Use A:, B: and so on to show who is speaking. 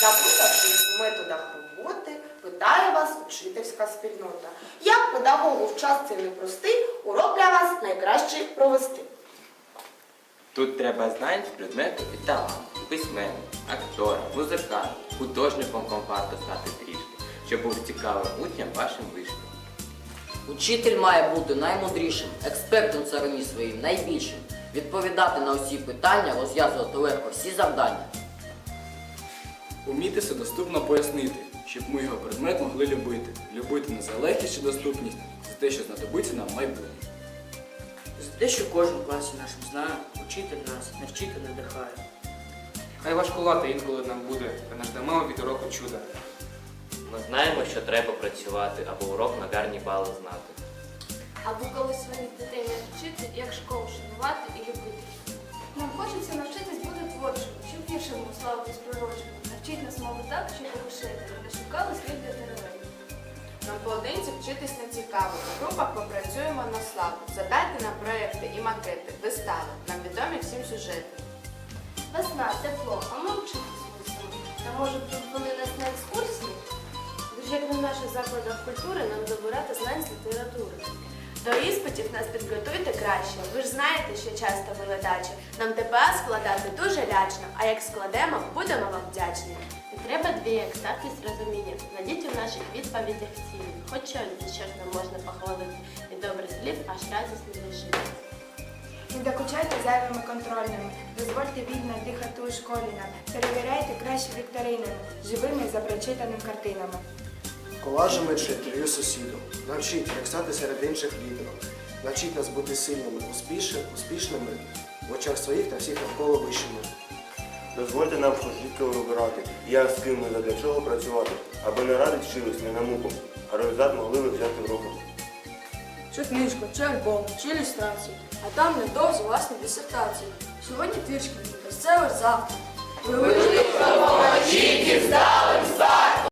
A: Запутавшись в методах роботи, питає вас учительська спільнота. Як педагогу в час цей непростий урок для вас найкраще провести?
B: Тут треба знань предмету і талант, письменник, актора, музикант, художником компарту стати трішки, щоб був цікавим учням вашим вишням.
C: Учитель має бути наймудрішим, експертом царині своїй найбільшим, відповідати на усі питання, розв'язувати легко всі завдання.
D: Уміти все доступно пояснити, щоб ми його предмет могли любити. Любити не за легкість чи доступність, за те, що знадобиться нам майбутнє.
E: За те, що кожен класі нашим знає, учитель нас навчити надихає.
F: Хай важкувати інколи нам буде, та не ждемо від уроку чуда.
G: Ми знаємо, що треба працювати або урок на гарні бали знати.
H: Або коли своїх дітей навчити, як школу шанувати і любити. Нам хочеться навчитись бути творчими, щоб віршами славитись природчими. Навчить нас мови так, щоб лишити, не шукали слід для деревень.
I: Нам поодинці вчитись не цікаво. В групах попрацюємо на славу. Задайте нам проекти і макети, вистави. Нам відомі всім сюжети.
H: Весна, тепло, а ми вчитись мусимо. Та може б вони нас на екскурсії? Ви як на наших закладах культури нам добирати знань з літератури.
I: До іспитів нас підготуйте краще. Ви ж знаєте, що часто ми ледачі. Нам ТПА складати дуже лячно, а як складемо, будемо вам вдячні.
H: Не треба дві екстактність розуміння. Знайдіть у наших відповідях цілі. Хоч щось, за що нам можна похвалити. І добрих слів аж радісно лежить.
J: Не докучайте зайвими контрольними, дозвольте вільно дихати у школі нам, перевіряйте краще вікторинами, живими за прочитаними картинами.
K: Колажами чи інтерв'ю сусіду. Навчіть, як стати серед інших лідерів. Навчіть нас бути сильними, успішними, успішними в очах своїх та всіх навколо вищими.
L: Дозвольте нам чітко вибирати, як з ким і задля чого працювати, аби не ради вчились не на муку, а результат могли ви взяти в руку.
E: Чи книжку, чи альбом, чи ілюстрацію, а там невдовзі власні дисертації. Сьогодні твіршки, bestseller завтра. Ви
A: Допоможіть і здалим